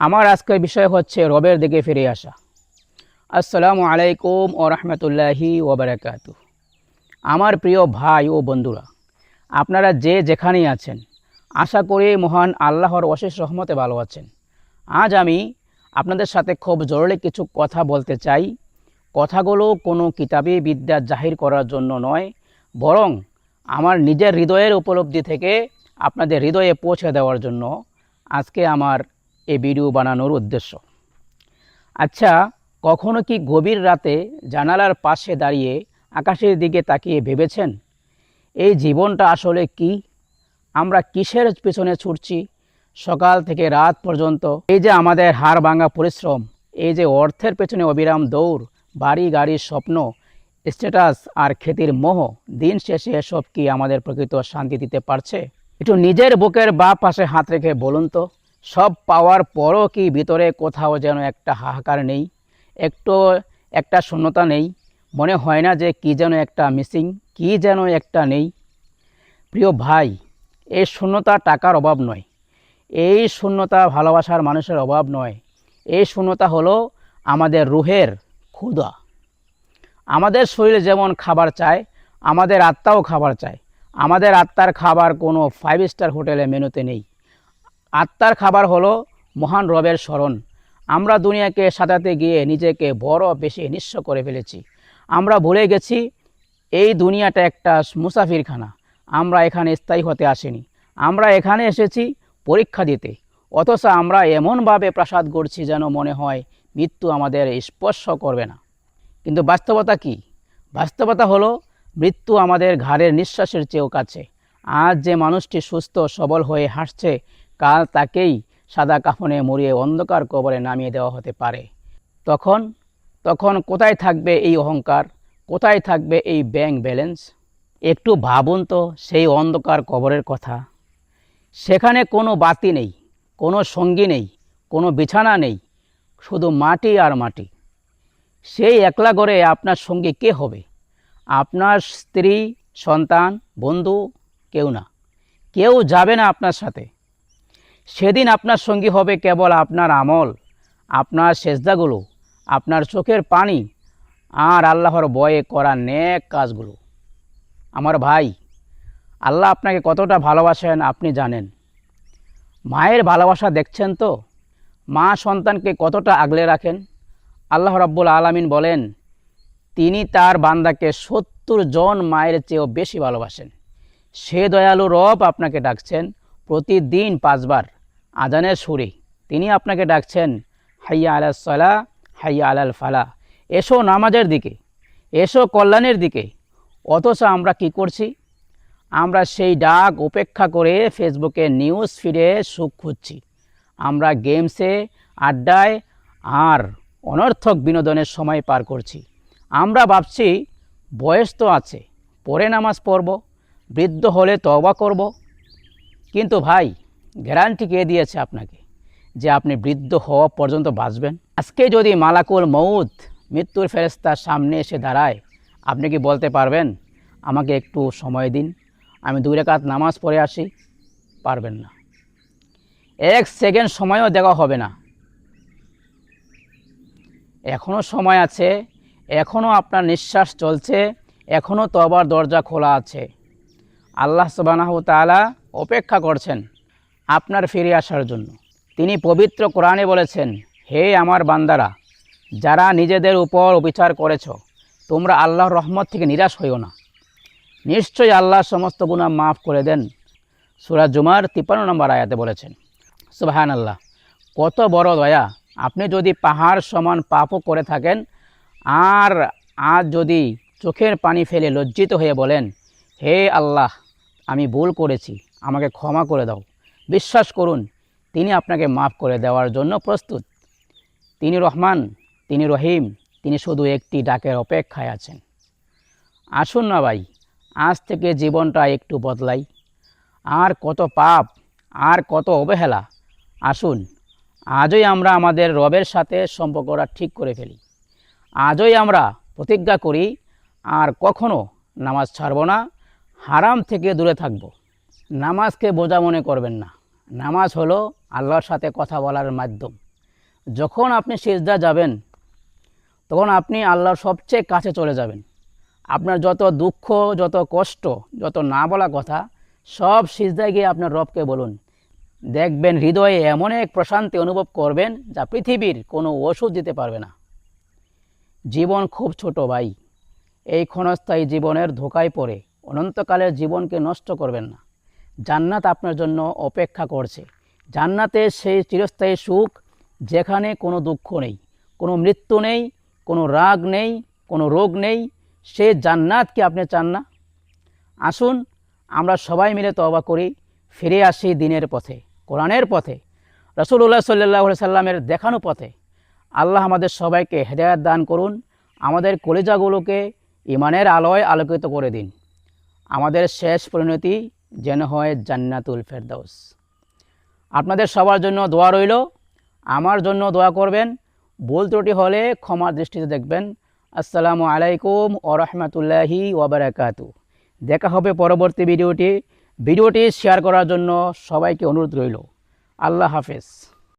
আমার আজকের বিষয় হচ্ছে রবের দিকে ফিরে আসা। আসসালামু আলাইকুম ও রহমতুল্লাহি ওবরাকাতু আমার প্রিয় ভাই ও বন্ধুরা, আপনারা যে যেখানেই আছেন, আশা করি মহান আল্লাহর অশেষ রহমতে ভালো আছেন। আজ আমি আপনাদের সাথে খুব জরুরি কিছু কথা বলতে চাই। কথাগুলো কোনো কিতাবি বিদ্যা জাহির করার জন্য নয়, বরং আমার নিজের হৃদয়ের উপলব্ধি থেকে আপনাদের হৃদয়ে পৌঁছে দেওয়ার জন্য আজকে আমার এই ভিডিও বানানোর উদ্দেশ্য। আচ্ছা কখনো কি গভীর রাতে জানালার পাশে দাঁড়িয়ে আকাশের দিকে তাকিয়ে ভেবেছেন, এই জীবনটা আসলে কি? আমরা কিসের পেছনে ছুটছি? সকাল থেকে রাত পর্যন্ত এই যে আমাদের হাড় ভাঙা পরিশ্রম, এই যে অর্থের পেছনে অবিরাম দৌড়, বাড়ি গাড়ির স্বপ্ন, স্ট্যাটাস আর খ্যাতির মোহ, দিন শেষে এসব কি আমাদের প্রকৃত শান্তি দিতে পারছে? একটু নিজের বুকের বা পাশে হাত রেখে বলুন তো। সব পাওয়ার পরও কি ভিতরে কোথাও যেন একটা হাহাকার নেই, একটু, একটা শূন্যতা নেই, মনে হয় না যে কি যেন একটা মিসিং, কি যেন একটা নেই। প্রিয় ভাই, এই শূন্যতা টাকার অভাব নয়, এই শূন্যতা ভালোবাসার মানুষের অভাব নয়, এই শূন্যতা হলো আমাদের রুহের ক্ষুধা। আমাদের শরীরে যেমন খাবার চায়, আমাদের আত্মাও খাবার চায়, আমাদের আত্মার খাবার কোনো ফাইভ স্টার হোটেলে মেনুতে নেই। আত্মার খাবার হলো মহান রবের স্মরণ। আমরা দুনিয়াকে সাজাতে গিয়ে নিজেকে বড় বেশি নিঃস্ব করে ফেলেছি। আমরা ভুলে গেছি, এই দুনিয়াটা একটা মুসাফিরখানা। আমরা এখানে স্থায়ী হতে আসিনি। আমরা এখানে এসেছি পরীক্ষা দিতে। অথচ আমরা এমনভাবে প্রাসাদ গড়ছি যেন মনে হয় মৃত্যু আমাদের স্পর্শ করবে না। কিন্তু বাস্তবতা কি? বাস্তবতা হলো মৃত্যু আমাদের ঘাড়ের নিঃশ্বাসের চেয়েও কাছে। আজ যে মানুষটি সুস্থ সবল হয়ে হাসছে কাল তাকেই সাদা কাফনে মরিয়ে অন্ধকার কবরে নামিয়ে দেওয়া হতে পারে। তখন তখন কোথায় থাকবে এই অহংকার? কোথায় থাকবে এই ব্যাংক ব্যালেন্স? একটু ভাবুন তো সেই অন্ধকার কবরের কথা। সেখানে কোনো বাতি নেই, কোনো সঙ্গী নেই, কোনো বিছানা নেই, শুধু মাটি আর মাটি। সেই একলা করে আপনার সঙ্গী কে হবে? আপনার স্ত্রী, সন্তান, বন্ধু কেউ না। কেউ যাবে না আপনার সাথে। সেদিন আপনার সঙ্গী হবে কেবল আপনার আমল, আপনার সেজদাগুলো, আপনার চোখের পানি আর আল্লাহর বয়ে করা নেক কাজগুলো। আমার ভাই, আল্লাহ আপনাকে কতটা ভালোবাসেন আপনি জানেন। মায়ের ভালোবাসা দেখছেন তো? মা সন্তানকে কতটা আগলে রাখেন? আল্লাহ রাব্বুল আলামিন বলেন, তিনি তার বান্দাকে সত্তর জন মায়ের চেয়েও বেশি ভালোবাসেন। সে দয়ালু রব আপনাকে ডাকছেন প্রতিদিন পাঁচবার। আজানের সুরে। তিনি আপনাকে ডাকছেন, হাইয়া আলাল সলা, হাইয়া আলাল ফালা। এসো নামাজের দিকে, এসো কল্যাণের দিকে। অথচ আমরা কি করছি? আমরা সেই ডাক উপেক্ষা করে ফেসবুকে নিউজ ফিডে সুখ খুঁজছি। আমরা গেমসে, আড্ডায় আর অনর্থক বিনোদনের সময় পার করছি। আমরা ভাবছি, বয়স তো আছে পরে নামাজ পড়ব, বৃদ্ধ হলে তওবা করব। কিন্তু ভাই গ্যারান্টি কে দিয়েছে আপনাকে? যে আপনি বৃদ্ধ হওয়া পর্যন্ত বাঁচবেন? আজকে যদি মালাকুল মৌত মৃত্যুর ফেরেস্তার সামনে এসে দাঁড়ায়, আপনি কি বলতে পারবেন, আমাকে একটু সময় দিন, আমি দুই রেখাত নামাজ পড়ে আসি পারবেন না। এক সেকেন্ড সময়ও দেওয়া হবে না। এখনও সময় আছে এখনও আপনার নিঃশ্বাস চলছে এখনও তবার দরজা খোলা আছে। আল্লাহ সুবানাহ তালা অপেক্ষা করছেন। আপনার ফিরে আসার জন্য। তিনি পবিত্র কোরআনে বলেছেন, হে আমার বান্দারা, যারা নিজেদের উপর অবিচার করেছ, তোমরা আল্লাহর রহমত থেকে নিরাশ হইও না। নিশ্চয়ই আল্লাহ সমস্ত গুণা মাফ করে দেন। সুরাজ জুমার তিপ্পান্ন নম্বর আয়াতে বলেছেন সুবাহান আল্লাহ কত বড় দয়া। আপনি যদি পাহাড় সমান পাপও করে থাকেন, আর আজ যদি চোখের পানি ফেলে লজ্জিত হয়ে বলেন, হে আল্লাহ, আমি ভুল করেছি, আমাকে ক্ষমা করে দাও বিশ্বাস করুন, তিনি আপনাকে মাফ করে দেওয়ার জন্য প্রস্তুত। তিনি রহমান, তিনি রহিম, তিনি শুধু একটি ডাকের অপেক্ষায় আছেন। আসুন না ভাই, আজ থেকে জীবনটা একটু বদলাই। আর কত পাপ, আর কত অবহেলা। আসুন, আজই আমরা আমাদের রবের সাথে সম্পর্কটা ঠিক করে ফেলি। আজই আমরা প্রতিজ্ঞা করি, আর কখনো নামাজ ছাড়ব না, হারাম থেকে দূরে থাকব। নামাজকে বোঝা মনে করবেন না। নামাজ হলো আল্লাহর সাথে কথা বলার মাধ্যম। যখন আপনি সিজদা যাবেন, তখন আপনি আল্লাহর সবচেয়ে কাছে চলে যাবেন। আপনার যত দুঃখ, যত কষ্ট, যত না বলা কথা, সব সিজদায় গিয়ে আপনার রবকে বলুন। দেখবেন হৃদয়ে এমন এক প্রশান্তি অনুভব করবেন যা পৃথিবীর কোনো ওষুধ দিতে পারবে না। জীবন খুব ছোট ভাই। এই ক্ষণস্থায়ী জীবনের ধোকায় পড়ে অনন্তকালের জীবনকে নষ্ট করবেন না। জান্নাত আপনার জন্য অপেক্ষা করছে। জান্নাতে সেই চিরস্থায়ী সুখ, যেখানে কোনো দুঃখ নেই, কোনো মৃত্যু নেই, কোনো রাগ নেই, কোনো রোগ নেই। সে জান্নাত কি আপনি চান না? আসুন, আমরা সবাই মিলে তওবা করি, ফিরে আসি দিনের পথে, কোরআনের পথে রসুল্লাহ সাল্লাহ সাল্লামের দেখানো পথে। আল্লাহ আমাদের সবাইকে হেদায়াত দান করুন, আমাদের কলিজাগুলোকে ইমানের আলোয় আলোকিত করে দিন। আমাদের শেষ পরিণতি যেন হয় জান্নাতুল ফেরদাউস। আপনাদের সবার জন্য দোয়া রইল। আমার জন্য দোয়া করবেন। ভুল ত্রুটি হলে ক্ষমার দৃষ্টিতে দেখবেন। আসসালামু আলাইকুম ও রহমতুল্লাহি ওবরাকাতু দেখা হবে পরবর্তী ভিডিওটি। ভিডিওটি শেয়ার করার জন্য সবাইকে অনুরোধ রইল। আল্লাহ হাফেজ।